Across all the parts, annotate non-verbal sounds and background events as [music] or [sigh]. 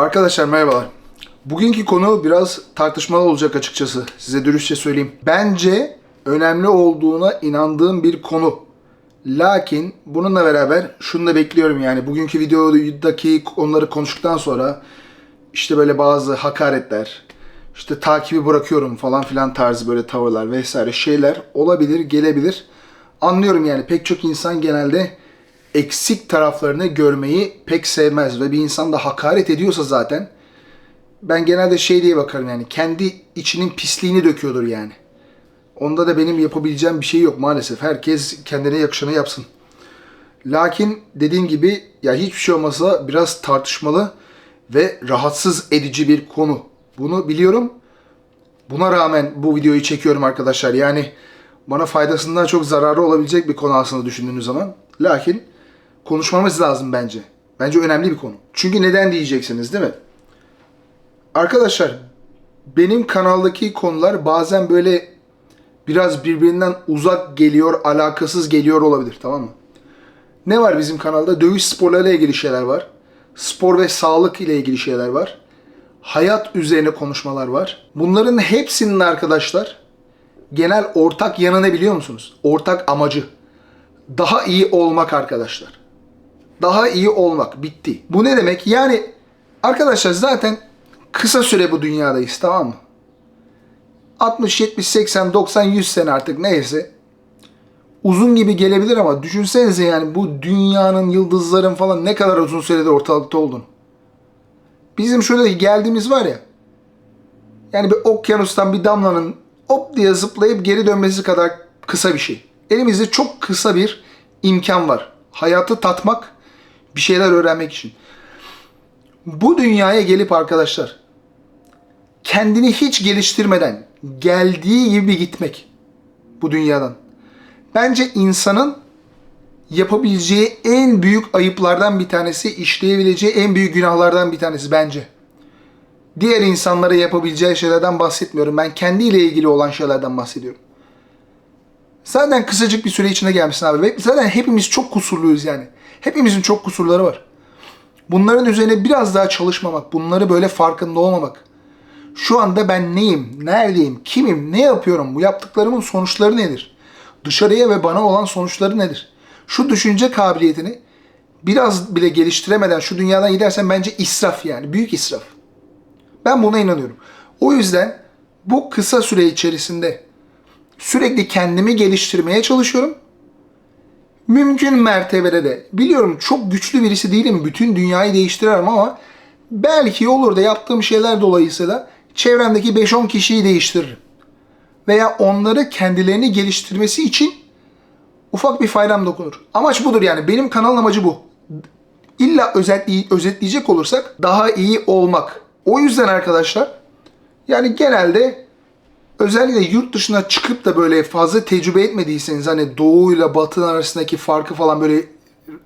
Arkadaşlar merhabalar. Bugünkü konu biraz tartışmalı olacak açıkçası. Size dürüstçe söyleyeyim. Bence önemli olduğuna inandığım bir konu. Lakin bununla beraber şunu da bekliyorum yani. Bugünkü videodaki konuları konuştuktan sonra işte böyle bazı hakaretler, işte takibi bırakıyorum falan filan tarzı böyle tavırlar vesaire şeyler olabilir, gelebilir. Anlıyorum yani pek çok insan genelde eksik taraflarını görmeyi pek sevmez ve bir insan da hakaret ediyorsa zaten ben genelde şey diye bakarım yani kendi içinin pisliğini döküyordur yani. Onda da benim yapabileceğim bir şey yok maalesef. Herkes kendine yakışanı yapsın. Lakin dediğim gibi ya hiçbir şey olmasa biraz tartışmalı ve rahatsız edici bir konu. Bunu biliyorum. Buna rağmen bu videoyu çekiyorum arkadaşlar. Yani bana faydasından çok zararı olabilecek bir konu aslında düşündüğünüz zaman. Lakin konuşmamız lazım bence. Bence önemli bir konu. Çünkü neden diyeceksiniz değil mi? Arkadaşlar benim kanaldaki konular bazen böyle biraz birbirinden uzak geliyor, alakasız geliyor olabilir tamam mı? Ne var bizim kanalda? Dövüş sporlarıyla ilgili şeyler var. Spor ve sağlık ile ilgili şeyler var. Hayat üzerine konuşmalar var. Bunların hepsinin arkadaşlar genel ortak yanı ne biliyor musunuz? Ortak amacı. Daha iyi olmak arkadaşlar. Daha iyi olmak. Bitti. Bu ne demek? Yani arkadaşlar zaten kısa süre bu dünyadayız tamam mı? 60, 70, 80, 90, 100 sene artık neyse. Uzun gibi gelebilir ama düşünsenize yani bu dünyanın, yıldızların falan ne kadar uzun süredir ortalıkta olduğunu. Bizim şurada geldiğimiz var ya. Yani bir okyanustan bir damlanın hop diye zıplayıp geri dönmesi kadar kısa bir şey. Elimizde çok kısa bir imkan var. Hayatı tatmak, bir şeyler öğrenmek için. Bu dünyaya gelip arkadaşlar kendini hiç geliştirmeden geldiği gibi gitmek bu dünyadan. Bence insanın yapabileceği en büyük ayıplardan bir tanesi, işleyebileceği en büyük günahlardan bir tanesi bence. Diğer insanlara yapabileceği şeylerden bahsetmiyorum. Ben kendiyle ilgili olan şeylerden bahsediyorum. Zaten kısacık bir süre içinde gelmişsin abi. Zaten hepimiz çok kusurluyuz yani. Hepimizin çok kusurları var. Bunların üzerine biraz daha çalışmamak, bunları böyle farkında olmamak. Şu anda ben neyim, neredeyim, kimim, ne yapıyorum, bu yaptıklarımın sonuçları nedir? Dışarıya ve bana olan sonuçları nedir? Şu düşünce kabiliyetini biraz bile geliştiremeden şu dünyadan gidersen bence israf yani, büyük israf. Ben buna inanıyorum. O yüzden bu kısa süre içerisinde sürekli kendimi geliştirmeye çalışıyorum. Mümkün mertebede de biliyorum çok güçlü birisi değilim. Bütün dünyayı değiştiremem ama belki olur da yaptığım şeyler dolayısıyla çevremdeki 5-10 kişiyi değiştiririm. Veya onları kendilerini geliştirmesi için ufak bir faydam dokunur. Amaç budur yani. Benim kanalın amacı bu. İlla özetley- özetleyecek olursak daha iyi olmak. O yüzden arkadaşlar yani genelde özellikle yurt dışına çıkıp da böyle fazla tecrübe etmediyseniz hani doğu ile batı arasındaki farkı falan böyle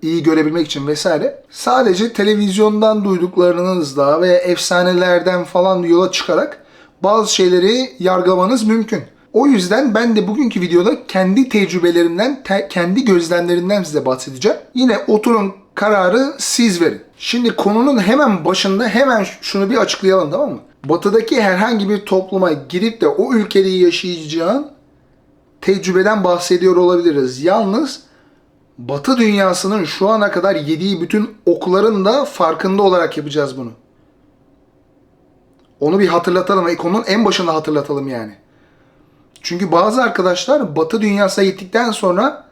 iyi görebilmek için vesaire sadece televizyondan duyduklarınızla veya efsanelerden falan yola çıkarak bazı şeyleri yargılamanız mümkün. O yüzden ben de bugünkü videoda kendi tecrübelerimden, te- kendi gözlemlerimden size bahsedeceğim. Yine oturun kararı siz verin. Şimdi konunun hemen başında hemen şunu bir açıklayalım tamam mı? Batıdaki herhangi bir topluma girip de o ülkede yaşayacağın tecrübeden bahsediyor olabiliriz. Yalnız Batı dünyasının şu ana kadar yediği bütün okların da farkında olarak yapacağız bunu. Onu bir hatırlatalım. ve Konunun en başında hatırlatalım yani. Çünkü bazı arkadaşlar Batı dünyasına gittikten sonra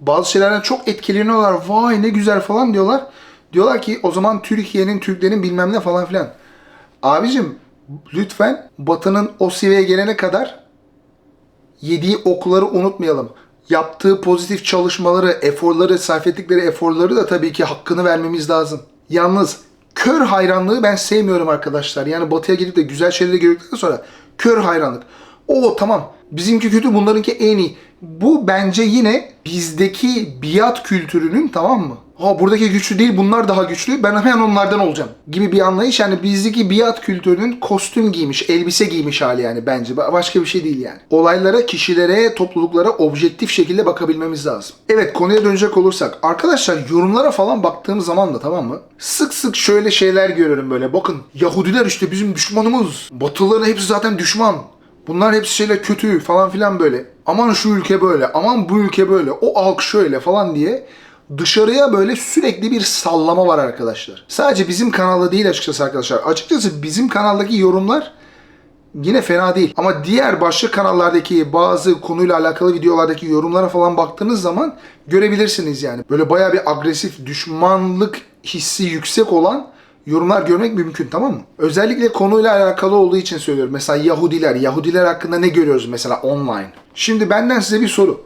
bazı şeylerden çok etkileniyorlar. Vay ne güzel falan diyorlar. Diyorlar ki o zaman Türkiye'nin, Türklerin bilmem ne falan filan. Abicim lütfen Batı'nın o seviyeye gelene kadar yediği okları unutmayalım. Yaptığı pozitif çalışmaları, eforları, sarf ettikleri eforları da tabii ki hakkını vermemiz lazım. Yalnız kör hayranlığı ben sevmiyorum arkadaşlar. Yani batıya gidip de güzel şeyleri gördükten sonra kör hayranlık. O tamam bizimki kötü bunlarınki en iyi. Bu bence yine bizdeki biat kültürünün tamam mı? Ha buradaki güçlü değil bunlar daha güçlü ben hemen onlardan olacağım gibi bir anlayış yani bizdeki biat kültürünün kostüm giymiş, elbise giymiş hali yani bence. Ba- Başka bir şey değil yani. Olaylara, kişilere, topluluklara objektif şekilde bakabilmemiz lazım. Evet konuya dönecek olursak. Arkadaşlar yorumlara falan baktığım zaman da tamam mı? Sık sık şöyle şeyler görüyorum böyle. Bakın Yahudiler işte bizim düşmanımız. Batılıların hepsi zaten düşman. Bunlar hepsi şeyler kötü falan filan böyle. Aman şu ülke böyle, aman bu ülke böyle, o halk şöyle falan diye dışarıya böyle sürekli bir sallama var arkadaşlar. Sadece bizim kanalda değil açıkçası arkadaşlar. Açıkçası bizim kanaldaki yorumlar yine fena değil. Ama diğer başka kanallardaki bazı konuyla alakalı videolardaki yorumlara falan baktığınız zaman görebilirsiniz yani. Böyle bayağı bir agresif, düşmanlık hissi yüksek olan yorumlar görmek mümkün tamam mı? Özellikle konuyla alakalı olduğu için söylüyorum. Mesela Yahudiler, Yahudiler hakkında ne görüyoruz mesela online? Şimdi benden size bir soru.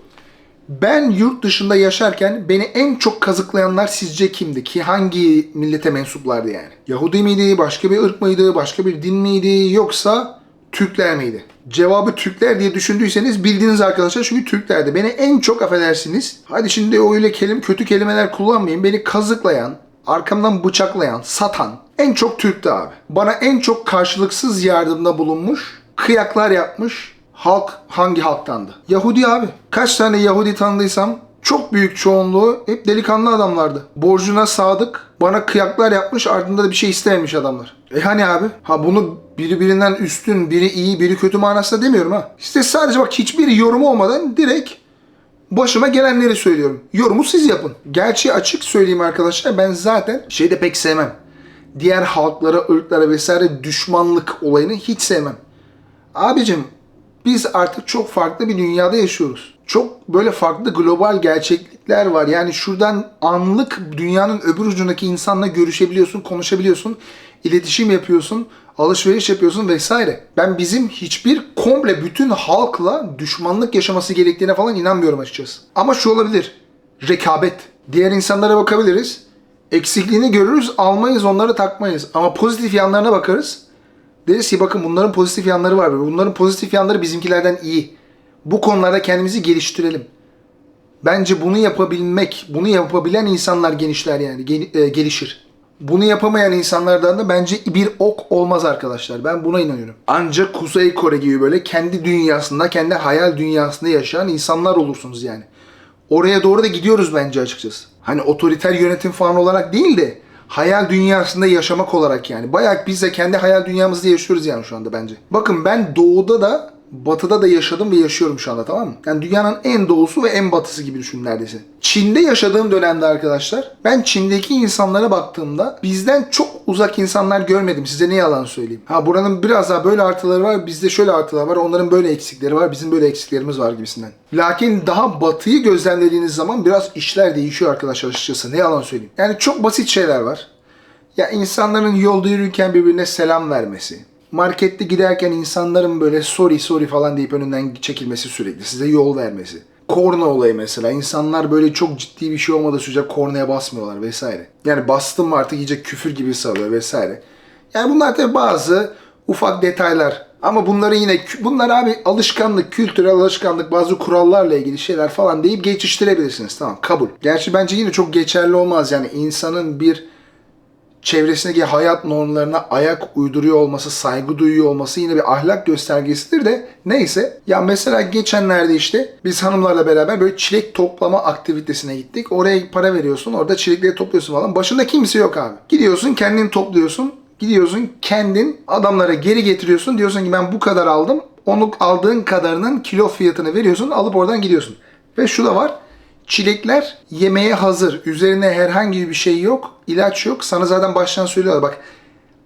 Ben yurt dışında yaşarken beni en çok kazıklayanlar sizce kimdi? Ki hangi millete mensuplardı yani? Yahudi miydi, başka bir ırk mıydı, başka bir din miydi yoksa Türkler miydi? Cevabı Türkler diye düşündüyseniz bildiğiniz arkadaşlar çünkü Türklerdi. Beni en çok affedersiniz. Hadi şimdi öyle kelim, kötü kelimeler kullanmayayım. Beni kazıklayan, arkamdan bıçaklayan, satan en çok Türk'tü abi. Bana en çok karşılıksız yardımda bulunmuş, kıyaklar yapmış, Halk hangi halktandı? Yahudi abi. Kaç tane Yahudi tanıdıysam çok büyük çoğunluğu hep delikanlı adamlardı. Borcuna sadık, bana kıyaklar yapmış ardında da bir şey istememiş adamlar. E hani abi? Ha bunu biri birinden üstün, biri iyi, biri kötü manasında demiyorum ha. İşte sadece bak hiçbir yorum olmadan direkt başıma gelenleri söylüyorum. Yorumu siz yapın. Gerçi açık söyleyeyim arkadaşlar ben zaten şeyi de pek sevmem. Diğer halklara, ırklara vesaire düşmanlık olayını hiç sevmem. Abicim biz artık çok farklı bir dünyada yaşıyoruz. Çok böyle farklı global gerçeklikler var. Yani şuradan anlık dünyanın öbür ucundaki insanla görüşebiliyorsun, konuşabiliyorsun, iletişim yapıyorsun, alışveriş yapıyorsun vesaire. Ben bizim hiçbir komple bütün halkla düşmanlık yaşaması gerektiğine falan inanmıyorum açıkçası. Ama şu olabilir. Rekabet. Diğer insanlara bakabiliriz. Eksikliğini görürüz, almayız, onları takmayız. Ama pozitif yanlarına bakarız. Deriz ki bakın bunların pozitif yanları var. Bunların pozitif yanları bizimkilerden iyi. Bu konularda kendimizi geliştirelim. Bence bunu yapabilmek, bunu yapabilen insanlar genişler yani, e, gelişir. Bunu yapamayan insanlardan da bence bir ok olmaz arkadaşlar. Ben buna inanıyorum. Ancak Kuzey Kore gibi böyle kendi dünyasında, kendi hayal dünyasında yaşayan insanlar olursunuz yani. Oraya doğru da gidiyoruz bence açıkçası. Hani otoriter yönetim falan olarak değil de hayal dünyasında yaşamak olarak yani. Bayağı biz de kendi hayal dünyamızda yaşıyoruz yani şu anda bence. Bakın ben doğuda da batıda da yaşadım ve yaşıyorum şu anda tamam mı? Yani dünyanın en doğusu ve en batısı gibi düşün neredeyse. Çin'de yaşadığım dönemde arkadaşlar ben Çin'deki insanlara baktığımda bizden çok uzak insanlar görmedim. Size ne yalan söyleyeyim. Ha buranın biraz daha böyle artıları var. Bizde şöyle artılar var. Onların böyle eksikleri var. Bizim böyle eksiklerimiz var gibisinden. Lakin daha batıyı gözlemlediğiniz zaman biraz işler değişiyor arkadaşlar açıkçası. Ne yalan söyleyeyim. Yani çok basit şeyler var. Ya insanların yolda yürürken birbirine selam vermesi. Markette giderken insanların böyle sorry sorry falan deyip önünden çekilmesi sürekli. Size yol vermesi. Korna olayı mesela. İnsanlar böyle çok ciddi bir şey olmadığı sürece kornaya basmıyorlar vesaire. Yani bastım mı artık iyice küfür gibi salıyor vesaire. Yani bunlar tabii bazı ufak detaylar. Ama bunları yine bunlar abi alışkanlık, kültürel alışkanlık, bazı kurallarla ilgili şeyler falan deyip geçiştirebilirsiniz. Tamam kabul. Gerçi bence yine çok geçerli olmaz. Yani insanın bir çevresindeki hayat normlarına ayak uyduruyor olması, saygı duyuyor olması yine bir ahlak göstergesidir de neyse. Ya mesela geçenlerde işte biz hanımlarla beraber böyle çilek toplama aktivitesine gittik. Oraya para veriyorsun, orada çilekleri topluyorsun falan. Başında kimse yok abi. Gidiyorsun kendin topluyorsun. Gidiyorsun kendin adamlara geri getiriyorsun. Diyorsun ki ben bu kadar aldım. Onu aldığın kadarının kilo fiyatını veriyorsun. Alıp oradan gidiyorsun. Ve şu da var. Çilekler yemeğe hazır. Üzerine herhangi bir şey yok. ilaç yok. Sana zaten baştan söylüyorlar. Bak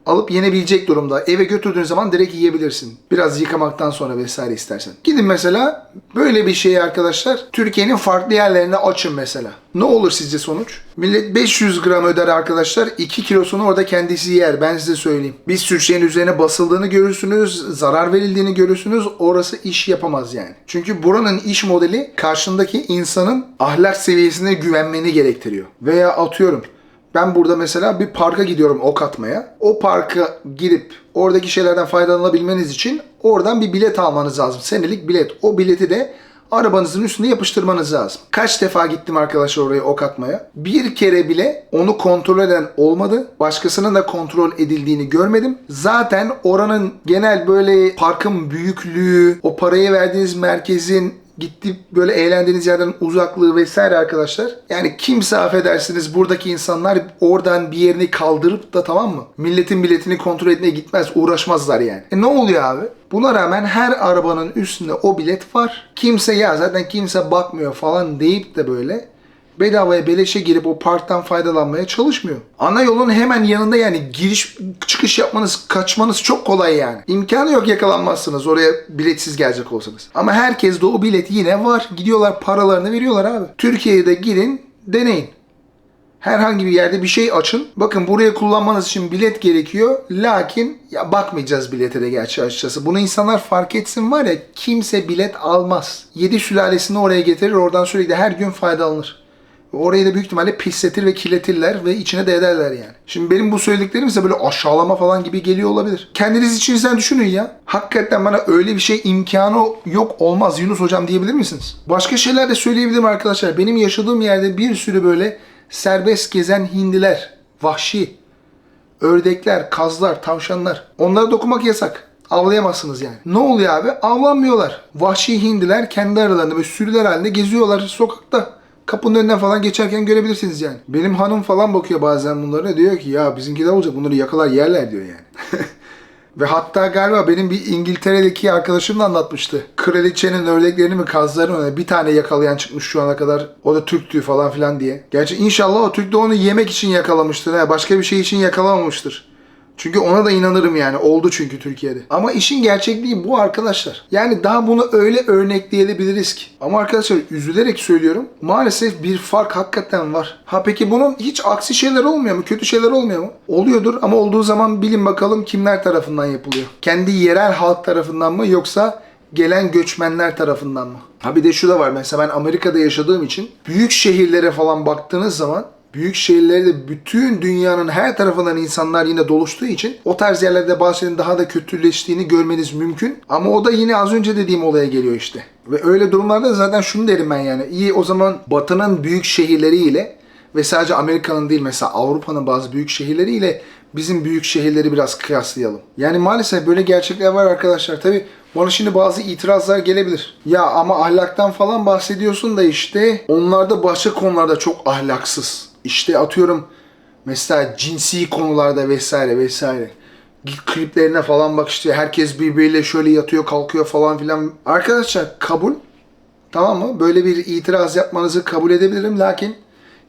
alıp yenebilecek durumda. Eve götürdüğün zaman direkt yiyebilirsin. Biraz yıkamaktan sonra vesaire istersen. Gidin mesela böyle bir şeyi arkadaşlar Türkiye'nin farklı yerlerine açın mesela. Ne olur sizce sonuç? Millet 500 gram öder arkadaşlar. 2 kilosunu orada kendisi yer. Ben size söyleyeyim. Bir sürü şeyin üzerine basıldığını görürsünüz. Zarar verildiğini görürsünüz. Orası iş yapamaz yani. Çünkü buranın iş modeli karşındaki insanın ahlak seviyesine güvenmeni gerektiriyor. Veya atıyorum ben burada mesela bir parka gidiyorum ok atmaya. O parka girip oradaki şeylerden faydalanabilmeniz için oradan bir bilet almanız lazım. Senelik bilet. O bileti de arabanızın üstüne yapıştırmanız lazım. Kaç defa gittim arkadaşlar oraya ok atmaya. Bir kere bile onu kontrol eden olmadı. Başkasının da kontrol edildiğini görmedim. Zaten oranın genel böyle parkın büyüklüğü, o parayı verdiğiniz merkezin gitti böyle eğlendiğiniz yerden uzaklığı vesaire arkadaşlar. Yani kimse affedersiniz buradaki insanlar oradan bir yerini kaldırıp da tamam mı? Milletin biletini kontrol etmeye gitmez, uğraşmazlar yani. E ne oluyor abi? Buna rağmen her arabanın üstünde o bilet var. Kimse ya zaten kimse bakmıyor falan deyip de böyle bedavaya beleşe girip o parktan faydalanmaya çalışmıyor. Ana yolun hemen yanında yani giriş çıkış yapmanız, kaçmanız çok kolay yani. İmkanı yok yakalanmazsınız oraya biletsiz gelecek olsanız. Ama herkes de o bilet yine var. Gidiyorlar paralarını veriyorlar abi. Türkiye'de girin deneyin. Herhangi bir yerde bir şey açın. Bakın buraya kullanmanız için bilet gerekiyor. Lakin ya bakmayacağız bilete de gerçi açıkçası. Bunu insanlar fark etsin var ya kimse bilet almaz. 7 sülalesini oraya getirir oradan sürekli her gün faydalanır. Orayı da büyük ihtimalle pisletir ve kirletirler ve içine de ederler yani. Şimdi benim bu söylediklerim size böyle aşağılama falan gibi geliyor olabilir. Kendiniz içinizden düşünün ya. Hakikaten bana öyle bir şey imkanı yok olmaz Yunus hocam diyebilir misiniz? Başka şeyler de söyleyebilirim arkadaşlar. Benim yaşadığım yerde bir sürü böyle serbest gezen hindiler, vahşi, ördekler, kazlar, tavşanlar. Onlara dokunmak yasak. Avlayamazsınız yani. Ne oluyor abi? Avlanmıyorlar. Vahşi hindiler kendi aralarında böyle sürüler halinde geziyorlar sokakta. Kapının önünden falan geçerken görebilirsiniz yani. Benim hanım falan bakıyor bazen bunlara diyor ki ya bizimkiler olacak bunları yakalar yerler diyor yani. [laughs] Ve hatta galiba benim bir İngiltere'deki arkadaşım da anlatmıştı. Kraliçenin ördeklerini mi kazlarını mı bir tane yakalayan çıkmış şu ana kadar. O da Türktü falan filan diye. Gerçi inşallah o Türk de onu yemek için yakalamıştır. Ha. Başka bir şey için yakalamamıştır. Çünkü ona da inanırım yani. Oldu çünkü Türkiye'de. Ama işin gerçekliği bu arkadaşlar. Yani daha bunu öyle örnekleyebiliriz ki. Ama arkadaşlar üzülerek söylüyorum. Maalesef bir fark hakikaten var. Ha peki bunun hiç aksi şeyler olmuyor mu? Kötü şeyler olmuyor mu? Oluyordur ama olduğu zaman bilin bakalım kimler tarafından yapılıyor. Kendi yerel halk tarafından mı yoksa gelen göçmenler tarafından mı? Ha bir de şu da var. Mesela ben Amerika'da yaşadığım için büyük şehirlere falan baktığınız zaman büyük şehirlerde bütün dünyanın her tarafından insanlar yine doluştuğu için o tarz yerlerde şeylerin daha da kötüleştiğini görmeniz mümkün. Ama o da yine az önce dediğim olaya geliyor işte. Ve öyle durumlarda zaten şunu derim ben yani. iyi o zaman Batı'nın büyük şehirleriyle ve sadece Amerika'nın değil mesela Avrupa'nın bazı büyük şehirleriyle bizim büyük şehirleri biraz kıyaslayalım. Yani maalesef böyle gerçekler var arkadaşlar. Tabi bana şimdi bazı itirazlar gelebilir. Ya ama ahlaktan falan bahsediyorsun da işte onlar da başka konularda çok ahlaksız. İşte atıyorum mesela cinsi konularda vesaire vesaire. Kliplerine falan bak işte herkes birbiriyle şöyle yatıyor kalkıyor falan filan. Arkadaşlar kabul. Tamam mı? Böyle bir itiraz yapmanızı kabul edebilirim. Lakin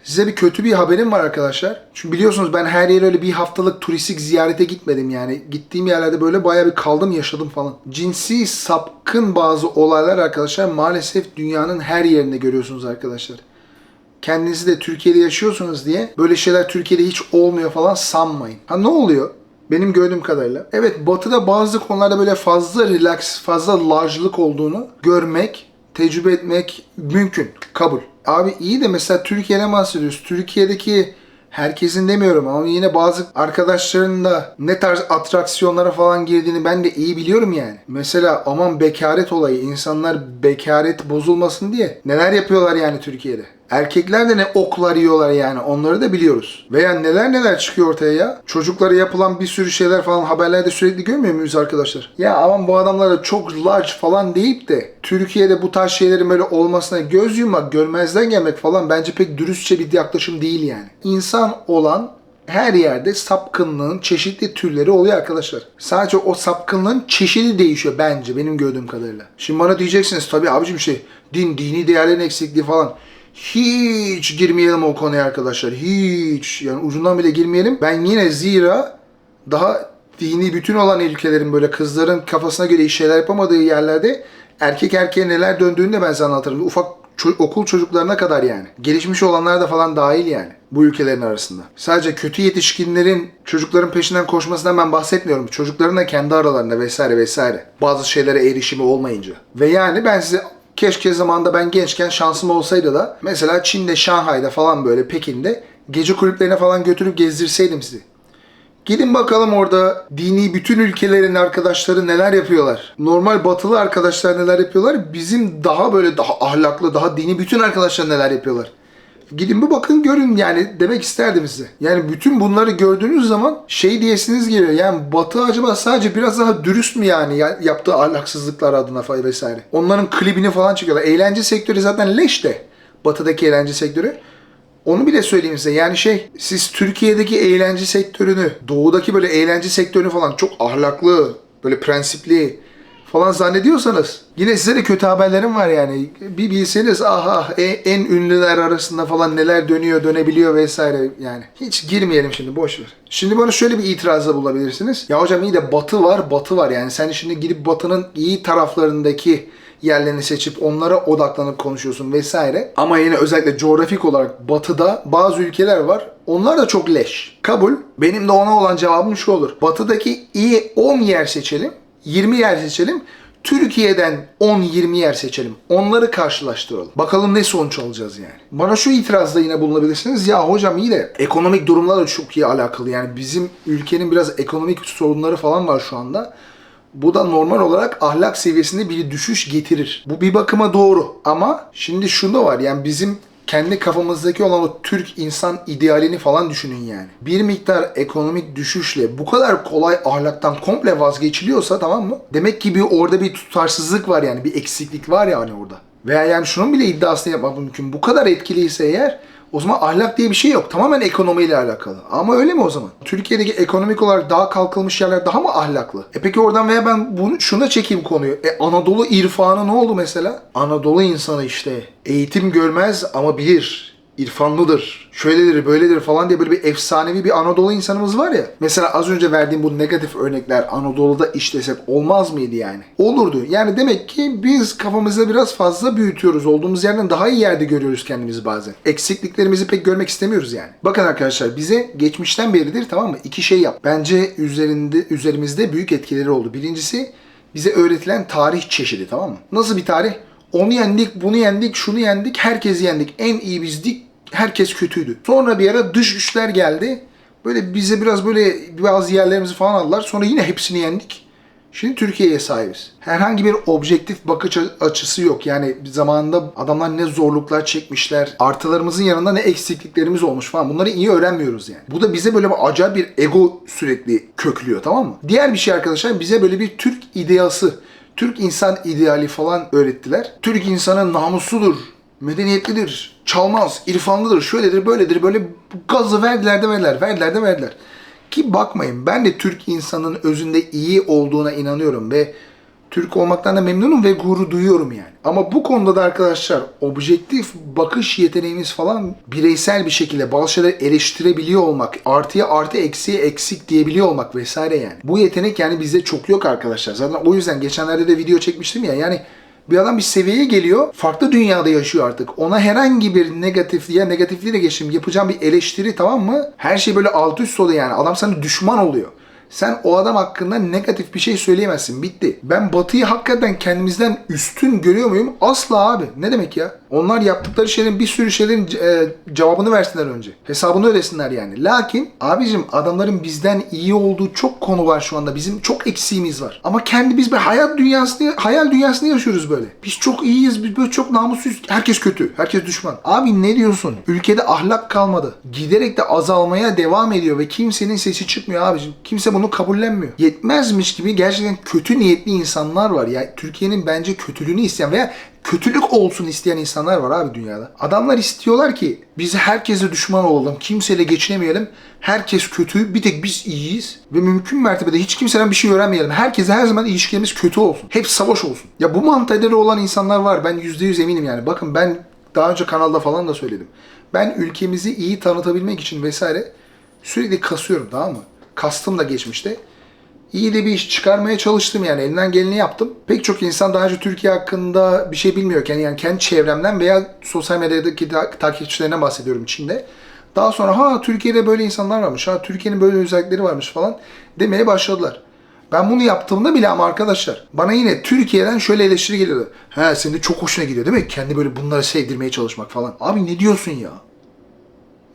size bir kötü bir haberim var arkadaşlar. Çünkü biliyorsunuz ben her yere öyle bir haftalık turistik ziyarete gitmedim yani. Gittiğim yerlerde böyle bayağı bir kaldım yaşadım falan. Cinsi sapkın bazı olaylar arkadaşlar maalesef dünyanın her yerinde görüyorsunuz arkadaşlar kendinizi de Türkiye'de yaşıyorsunuz diye böyle şeyler Türkiye'de hiç olmuyor falan sanmayın. Ha ne oluyor? Benim gördüğüm kadarıyla. Evet batıda bazı konularda böyle fazla relax, fazla large'lık olduğunu görmek, tecrübe etmek mümkün. Kabul. Abi iyi de mesela Türkiye'den bahsediyoruz. Türkiye'deki herkesin demiyorum ama yine bazı arkadaşların da ne tarz atraksiyonlara falan girdiğini ben de iyi biliyorum yani. Mesela aman bekaret olayı, insanlar bekaret bozulmasın diye neler yapıyorlar yani Türkiye'de. Erkekler de ne oklar yiyorlar yani onları da biliyoruz. Veya neler neler çıkıyor ortaya ya. Çocuklara yapılan bir sürü şeyler falan haberlerde sürekli görmüyor muyuz arkadaşlar? Ya aman bu adamlar da çok large falan deyip de Türkiye'de bu tarz şeylerin böyle olmasına göz yummak, görmezden gelmek falan bence pek dürüstçe bir yaklaşım değil yani. İnsan olan her yerde sapkınlığın çeşitli türleri oluyor arkadaşlar. Sadece o sapkınlığın çeşidi değişiyor bence benim gördüğüm kadarıyla. Şimdi bana diyeceksiniz tabii abicim şey din, dini değerlerin eksikliği falan. Hiç girmeyelim o konuya arkadaşlar. Hiç. Yani ucundan bile girmeyelim. Ben yine zira daha dini bütün olan ülkelerin böyle kızların kafasına göre iş şeyler yapamadığı yerlerde erkek erkeğe neler döndüğünü de ben sana anlatırım. Ufak ço- okul çocuklarına kadar yani. Gelişmiş olanlar da falan dahil yani bu ülkelerin arasında. Sadece kötü yetişkinlerin çocukların peşinden koşmasından ben bahsetmiyorum. Çocukların da kendi aralarında vesaire vesaire. Bazı şeylere erişimi olmayınca. Ve yani ben size keşke zamanında ben gençken şansım olsaydı da mesela Çin'de, Şanghay'da falan böyle Pekin'de gece kulüplerine falan götürüp gezdirseydim sizi. Gidin bakalım orada dini bütün ülkelerin arkadaşları neler yapıyorlar. Normal batılı arkadaşlar neler yapıyorlar. Bizim daha böyle daha ahlaklı, daha dini bütün arkadaşlar neler yapıyorlar. Gidin bir bakın görün yani demek isterdim size. Yani bütün bunları gördüğünüz zaman şey diyesiniz geliyor. Yani Batı acaba sadece biraz daha dürüst mü yani ya- yaptığı ahlaksızlıklar adına falan vesaire. Onların klibini falan çekiyorlar. Eğlence sektörü zaten leş de. Batı'daki eğlence sektörü. Onu bile söyleyeyim size. Yani şey siz Türkiye'deki eğlence sektörünü, doğudaki böyle eğlence sektörünü falan çok ahlaklı, böyle prensipli falan zannediyorsanız yine size de kötü haberlerim var yani. Bir bilseniz aha e- en ünlüler arasında falan neler dönüyor, dönebiliyor vesaire yani. Hiç girmeyelim şimdi boş ver. Şimdi bana şöyle bir itirazda bulabilirsiniz. Ya hocam iyi de batı var, batı var yani. Sen şimdi gidip batının iyi taraflarındaki yerlerini seçip onlara odaklanıp konuşuyorsun vesaire. Ama yine özellikle coğrafik olarak batıda bazı ülkeler var. Onlar da çok leş. Kabul. Benim de ona olan cevabım şu olur. Batıdaki iyi 10 yer seçelim. 20 yer seçelim. Türkiye'den 10-20 yer seçelim. Onları karşılaştıralım. Bakalım ne sonuç alacağız yani. Bana şu itirazda yine bulunabilirsiniz. Ya hocam iyi de ekonomik durumlarla çok iyi alakalı. Yani bizim ülkenin biraz ekonomik sorunları falan var şu anda. Bu da normal olarak ahlak seviyesinde bir düşüş getirir. Bu bir bakıma doğru. Ama şimdi şunu da var yani bizim kendi kafamızdaki olan o Türk insan idealini falan düşünün yani. Bir miktar ekonomik düşüşle bu kadar kolay ahlaktan komple vazgeçiliyorsa tamam mı? Demek ki bir orada bir tutarsızlık var yani bir eksiklik var yani orada. Veya yani şunun bile iddiasını yapmak mümkün. Bu kadar etkiliyse eğer o zaman ahlak diye bir şey yok. Tamamen ekonomiyle alakalı. Ama öyle mi o zaman? Türkiye'deki ekonomik olarak daha kalkınmış yerler daha mı ahlaklı? E peki oradan veya ben bunu şuna çekeyim konuyu. E Anadolu irfanı ne oldu mesela? Anadolu insanı işte eğitim görmez ama bilir. İrfanlıdır, şöyledir, böyledir falan diye böyle bir efsanevi bir Anadolu insanımız var ya. Mesela az önce verdiğim bu negatif örnekler Anadolu'da işlesek olmaz mıydı yani? Olurdu. Yani demek ki biz kafamızda biraz fazla büyütüyoruz. Olduğumuz yerden daha iyi yerde görüyoruz kendimizi bazen. Eksikliklerimizi pek görmek istemiyoruz yani. Bakın arkadaşlar bize geçmişten beridir tamam mı? İki şey yap. Bence üzerinde üzerimizde büyük etkileri oldu. Birincisi bize öğretilen tarih çeşidi tamam mı? Nasıl bir tarih? Onu yendik, bunu yendik, şunu yendik, herkesi yendik. En iyi bizdik, herkes kötüydü. Sonra bir ara dış güçler geldi. Böyle bize biraz böyle bazı yerlerimizi falan aldılar. Sonra yine hepsini yendik. Şimdi Türkiye'ye sahibiz. Herhangi bir objektif bakış açısı yok. Yani zamanında adamlar ne zorluklar çekmişler. Artılarımızın yanında ne eksikliklerimiz olmuş falan. Bunları iyi öğrenmiyoruz yani. Bu da bize böyle bir acayip bir ego sürekli köklüyor tamam mı? Diğer bir şey arkadaşlar bize böyle bir Türk ideası, Türk insan ideali falan öğrettiler. Türk insanı namusludur, medeniyetlidir, çalmaz, irfanlıdır, şöyledir, böyledir, böyle gazı verdiler de verdiler, verdiler de verdiler. Ki bakmayın ben de Türk insanın özünde iyi olduğuna inanıyorum ve Türk olmaktan da memnunum ve gurur duyuyorum yani. Ama bu konuda da arkadaşlar objektif bakış yeteneğimiz falan bireysel bir şekilde bazı şeyleri eleştirebiliyor olmak, artıya artı eksiye eksik diyebiliyor olmak vesaire yani. Bu yetenek yani bizde çok yok arkadaşlar. Zaten o yüzden geçenlerde de video çekmiştim ya yani bir adam bir seviyeye geliyor, farklı dünyada yaşıyor artık. Ona herhangi bir negatif ya negatifliği de yapacağım bir eleştiri tamam mı? Her şey böyle alt üst oluyor yani. Adam sana düşman oluyor. Sen o adam hakkında negatif bir şey söyleyemezsin. Bitti. Ben Batı'yı hakikaten kendimizden üstün görüyor muyum? Asla abi. Ne demek ya? Onlar yaptıkları şeylerin bir sürü şeylerin e, cevabını versinler önce. Hesabını ödesinler yani. Lakin abicim adamların bizden iyi olduğu çok konu var şu anda. Bizim çok eksiğimiz var. Ama kendi biz bir hayat dünyasını, hayal dünyasını yaşıyoruz böyle. Biz çok iyiyiz. Biz böyle çok namussuz. Herkes kötü. Herkes düşman. Abi ne diyorsun? Ülkede ahlak kalmadı. Giderek de azalmaya devam ediyor ve kimsenin sesi çıkmıyor abicim. Kimse bunu kabullenmiyor. Yetmezmiş gibi gerçekten kötü niyetli insanlar var. Ya Türkiye'nin bence kötülüğünü isteyen veya kötülük olsun isteyen insanlar var abi dünyada. Adamlar istiyorlar ki biz herkese düşman olalım, kimseyle geçinemeyelim. Herkes kötü, bir tek biz iyiyiz ve mümkün mertebede hiç kimseden bir şey öğrenmeyelim. Herkese her zaman ilişkilerimiz kötü olsun. Hep savaş olsun. Ya bu mantaliteleri olan insanlar var. Ben %100 eminim yani. Bakın ben daha önce kanalda falan da söyledim. Ben ülkemizi iyi tanıtabilmek için vesaire sürekli kasıyorum tamam mı? Kastım da geçmişte iyi de bir iş çıkarmaya çalıştım yani elinden geleni yaptım. Pek çok insan daha önce Türkiye hakkında bir şey bilmiyorken yani kendi çevremden veya sosyal medyadaki ta- takipçilerine bahsediyorum Çin'de. Daha sonra ha Türkiye'de böyle insanlar varmış, ha Türkiye'nin böyle özellikleri varmış falan demeye başladılar. Ben bunu yaptığımda bile ama arkadaşlar bana yine Türkiye'den şöyle eleştiri geliyordu. He senin de çok hoşuna gidiyor değil mi? Kendi böyle bunları sevdirmeye çalışmak falan. Abi ne diyorsun ya?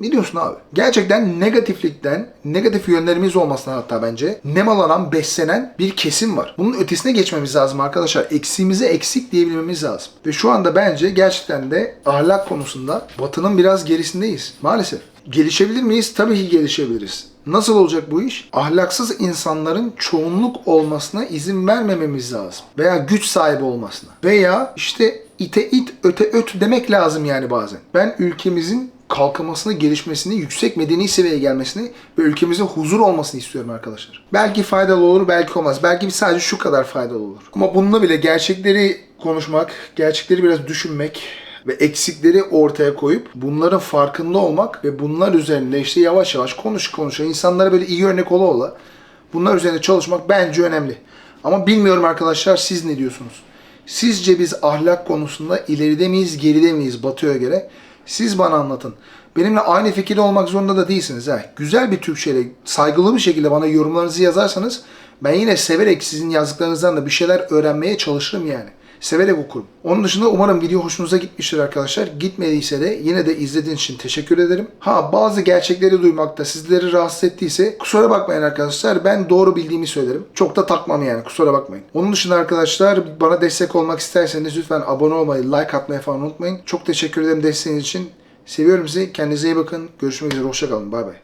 Biliyorsun abi. Gerçekten negatiflikten, negatif yönlerimiz olmasına hatta bence nemalanan, beslenen bir kesim var. Bunun ötesine geçmemiz lazım arkadaşlar. Eksiğimize eksik diyebilmemiz lazım. Ve şu anda bence gerçekten de ahlak konusunda Batı'nın biraz gerisindeyiz. Maalesef. Gelişebilir miyiz? Tabii ki gelişebiliriz. Nasıl olacak bu iş? Ahlaksız insanların çoğunluk olmasına izin vermememiz lazım. Veya güç sahibi olmasına. Veya işte ite it öte öt demek lazım yani bazen. Ben ülkemizin kalkınmasını, gelişmesini, yüksek medeni seviyeye gelmesini ve ülkemizin huzur olmasını istiyorum arkadaşlar. Belki faydalı olur, belki olmaz. Belki sadece şu kadar faydalı olur. Ama bununla bile gerçekleri konuşmak, gerçekleri biraz düşünmek ve eksikleri ortaya koyup bunların farkında olmak ve bunlar üzerinde işte yavaş yavaş konuş konuşa insanlara böyle iyi örnek ola ola bunlar üzerinde çalışmak bence önemli. Ama bilmiyorum arkadaşlar siz ne diyorsunuz? Sizce biz ahlak konusunda ileride miyiz, geride miyiz Batı'ya göre? Siz bana anlatın. Benimle aynı fikirde olmak zorunda da değilsiniz. Ha. Güzel bir Türkçeyle, saygılı bir şekilde bana yorumlarınızı yazarsanız ben yine severek sizin yazdıklarınızdan da bir şeyler öğrenmeye çalışırım yani. Severek okurum. Onun dışında umarım video hoşunuza gitmiştir arkadaşlar. Gitmediyse de yine de izlediğiniz için teşekkür ederim. Ha bazı gerçekleri duymakta sizleri rahatsız ettiyse kusura bakmayın arkadaşlar. Ben doğru bildiğimi söylerim. Çok da takmam yani kusura bakmayın. Onun dışında arkadaşlar bana destek olmak isterseniz lütfen abone olmayı, like atmayı falan unutmayın. Çok teşekkür ederim desteğiniz için. Seviyorum sizi. Kendinize iyi bakın. Görüşmek üzere. Hoşçakalın. Bay bay.